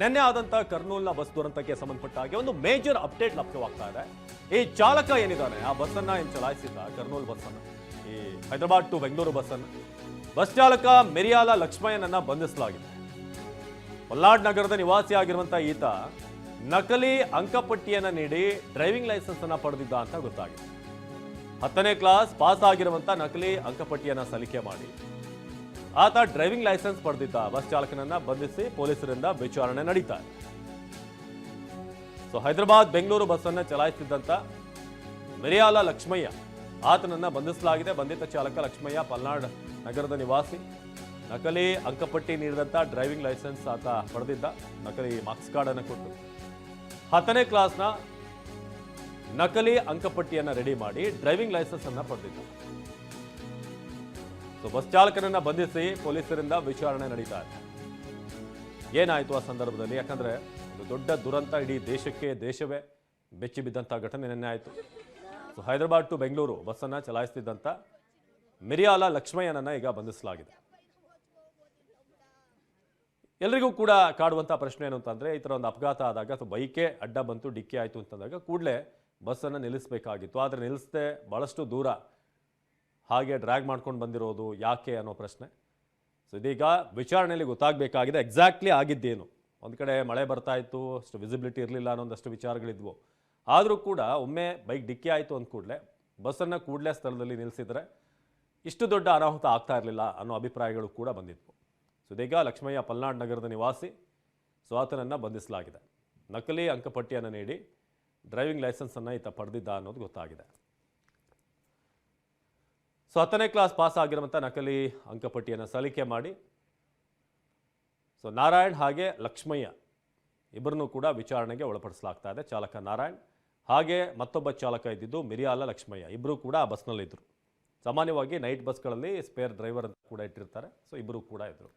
ನಿನ್ನೆ ಆದಂತ ಕರ್ನೂಲ್ನ ಬಸ್ ದುರಂತಕ್ಕೆ ಸಂಬಂಧಪಟ್ಟ ಹಾಗೆ ಒಂದು ಮೇಜರ್ ಅಪ್ಡೇಟ್ ಲಭ್ಯವಾಗ್ತಾ ಇದೆ. ಈ ಚಾಲಕ ಏನಿದ್ದಾನೆ ಆ ಬಸ್ಸನ್ನ ಏನು ಚಲಾಯಿಸಿದ್ದ? ಕರ್ನೂಲ್ ಬಸ್ಸನ್ನು ಈ ಹೈದರಾಬಾದ್ ಟು ಬೆಂಗಳೂರು ಬಸ್ಸನ್ನು ಬಸ್ ಚಾಲಕ ಮೆರಿಯಾಲ ಲಕ್ಷ್ಮಯ್ಯನನ್ನ ಬಂಧಿಸಲಾಗಿದೆ. ಮಲ್ನಾಡ್ ನಗರದ ನಿವಾಸಿ ಆಗಿರುವಂತ ಈತ ನಕಲಿ ಅಂಕಪಟ್ಟಿಯನ್ನ ನೀಡಿ ಡ್ರೈವಿಂಗ್ ಲೈಸೆನ್ಸ್ ಅನ್ನ ಪಡೆದಿದ್ದ ಅಂತ ಗೊತ್ತಾಗಿದೆ. ಹತ್ತನೇ ಕ್ಲಾಸ್ ಪಾಸ್ ಆಗಿರುವಂತ ನಕಲಿ ಅಂಕಪಟ್ಟಿಯನ್ನ ಸಲಿಕೆ ಮಾಡಿ ಆತ ಡ್ರೈವಿಂಗ್ ಲೈಸೆನ್ಸ್ ಪಡೆದಿದ್ದ. ಬಸ್ ಚಾಲಕನನ್ನ ಬಂಧಿಸಿ ಪೊಲೀಸರಿಂದ ವಿಚಾರಣೆ ನಡೀತಾ ಇದೆ. ಸೊ, ಹೈದರಾಬಾದ್ ಬೆಂಗಳೂರು ಬಸ್ ಅನ್ನ ಚಲಾಯಿಸುತ್ತಿದ್ದಂತ ಮಿರಿಯಾಲ ಲಕ್ಷ್ಮಯ್ಯ, ಆತನನ್ನ ಬಂಧಿಸಲಾಗಿದೆ. ಬಂಧಿತ ಚಾಲಕ ಲಕ್ಷ್ಮಯ್ಯ ಪಲ್ನಾಡ್ ನಗರದ ನಿವಾಸಿ. ನಕಲಿ ಅಂಕಪಟ್ಟಿ ನೀಡಿದಂತ ಡ್ರೈವಿಂಗ್ ಲೈಸೆನ್ಸ್ ಆತ ಪಡೆದಿದ್ದ. ನಕಲಿ ಮಾರ್ಕ್ಸ್ ಕಾರ್ಡ್ ಅನ್ನು ಕೊಟ್ಟು. ಹತ್ತನೇ ಕ್ಲಾಸ್ನ ನಕಲಿ ಅಂಕಪಟ್ಟಿಯನ್ನು ರೆಡಿ ಮಾಡಿ ಡ್ರೈವಿಂಗ್ ಲೈಸೆನ್ಸ್ ಅನ್ನು ಪಡೆದಿದ್ದ. ಸೊ ಬಸ್ ಚಾಲಕನನ್ನ ಬಂಧಿಸಿ ಪೊಲೀಸರಿಂದ ವಿಚಾರಣೆ ನಡೀತಾ ಇದೆ. ಏನಾಯಿತು ಆ ಸಂದರ್ಭದಲ್ಲಿ? ಯಾಕಂದರೆ ಒಂದು ದೊಡ್ಡ ದುರಂತ ಇಡೀ ದೇಶಕ್ಕೆ, ದೇಶವೇ ಬೆಚ್ಚಿ ಬಿದ್ದಂಥ ಘಟನೆ ನಿನ್ನೆ ಆಯಿತು. ಸೊ ಹೈದರಾಬಾದ್ ಟು ಬೆಂಗಳೂರು ಬಸ್ಸನ್ನು ಚಲಾಯಿಸ್ತಿದ್ದಂಥ ಮಿರಿಯಾಲ ಲಕ್ಷ್ಮಯ್ಯನನ್ನು ಈಗ ಬಂಧಿಸಲಾಗಿದೆ. ಎಲ್ರಿಗೂ ಕೂಡ ಕಾಡುವಂಥ ಪ್ರಶ್ನೆ ಏನು ಅಂತಂದರೆ, ಈ ಥರ ಒಂದು ಅಪಘಾತ ಆದಾಗ, ಅಥವಾ ಬೈಕೇ ಅಡ್ಡ ಬಂತು, ಡಿಕ್ಕಿ ಆಯಿತು ಅಂತಂದಾಗ ಕೂಡಲೇ ಬಸ್ಸನ್ನು ನಿಲ್ಲಿಸಬೇಕಾಗಿತ್ತು. ಆದರೆ ನಿಲ್ಲಿಸದೆ ಭಾಳಷ್ಟು ದೂರ ಹಾಗೆ ಡ್ರ್ಯಾಗ್ ಮಾಡ್ಕೊಂಡು ಬಂದಿರೋದು ಯಾಕೆ ಅನ್ನೋ ಪ್ರಶ್ನೆ. ಸೊ ಇದೀಗ ವಿಚಾರಣೆಯಲ್ಲಿ ಗೊತ್ತಾಗಬೇಕಾಗಿದೆ ಎಕ್ಸಾಕ್ಟ್ಲಿ ಆಗಿದ್ದೇನು. ಒಂದು ಕಡೆ ಮಳೆ ಬರ್ತಾ ಇತ್ತು, ಅಷ್ಟು ವಿಸಿಬಿಲಿಟಿ ಇರಲಿಲ್ಲ ಅನ್ನೊಂದಷ್ಟು ವಿಚಾರಗಳಿದ್ವು. ಆದರೂ ಕೂಡ ಒಮ್ಮೆ ಬೈಕ್ ಡಿಕ್ಕಿ ಆಯಿತು ಅಂದ ಕೂಡಲೇ ಬಸ್ಸನ್ನು ಕೂಡಲೇ ಸ್ಥಳದಲ್ಲಿ ನಿಲ್ಲಿಸಿದರೆ ಇಷ್ಟು ದೊಡ್ಡ ಅನಾಹುತ ಆಗ್ತಾ ಇರಲಿಲ್ಲ ಅನ್ನೋ ಅಭಿಪ್ರಾಯಗಳು ಕೂಡ ಬಂದಿದ್ವು. ಸೊ ಇದೀಗ ಲಕ್ಷ್ಮಯ್ಯ ಪಲ್ನಾಡ್ ನಗರದ ನಿವಾಸಿ ಸ್ವಾತನನ್ನು ಬಂಧಿಸಲಾಗಿದೆ. ನಕಲಿ ಅಂಕಪಟ್ಟಿಯನ್ನು ನೀಡಿ ಡ್ರೈವಿಂಗ್ ಲೈಸೆನ್ಸನ್ನು ಈತ ಪಡೆದಿದ್ದ ಅನ್ನೋದು ಗೊತ್ತಾಗಿದೆ. ಸೊ ಹತ್ತನೇ ಕ್ಲಾಸ್ ಪಾಸ್ ಆಗಿರುವಂಥ ನಕಲಿ ಅಂಕಪಟ್ಟಿಯನ್ನು ಸಲಿಕೆ ಮಾಡಿ. ಸೊ ನಾರಾಯಣ್ ಹಾಗೆ ಲಕ್ಷ್ಮಯ್ಯ ಇಬ್ಬರನ್ನೂ ಕೂಡ ವಿಚಾರಣೆಗೆ ಒಳಪಡಿಸಲಾಗ್ತಾ ಇದೆ. ಚಾಲಕ ನಾರಾಯಣ್ ಹಾಗೆ ಮತ್ತೊಬ್ಬ ಚಾಲಕ ಇದ್ದಿದ್ದು ಮಿರಿಯಾಲ ಲಕ್ಷ್ಮಯ್ಯ. ಇಬ್ಬರೂ ಕೂಡ ಆ ಬಸ್ನಲ್ಲಿದ್ದರು ಸಾಮಾನ್ಯವಾಗಿ ನೈಟ್ ಬಸ್ಗಳಲ್ಲಿ ಸ್ಪೇರ್ ಡ್ರೈವರ್ ಕೂಡ ಇಟ್ಟಿರ್ತಾರೆ. ಸೊ ಇಬ್ಬರು ಕೂಡ ಇದ್ದರು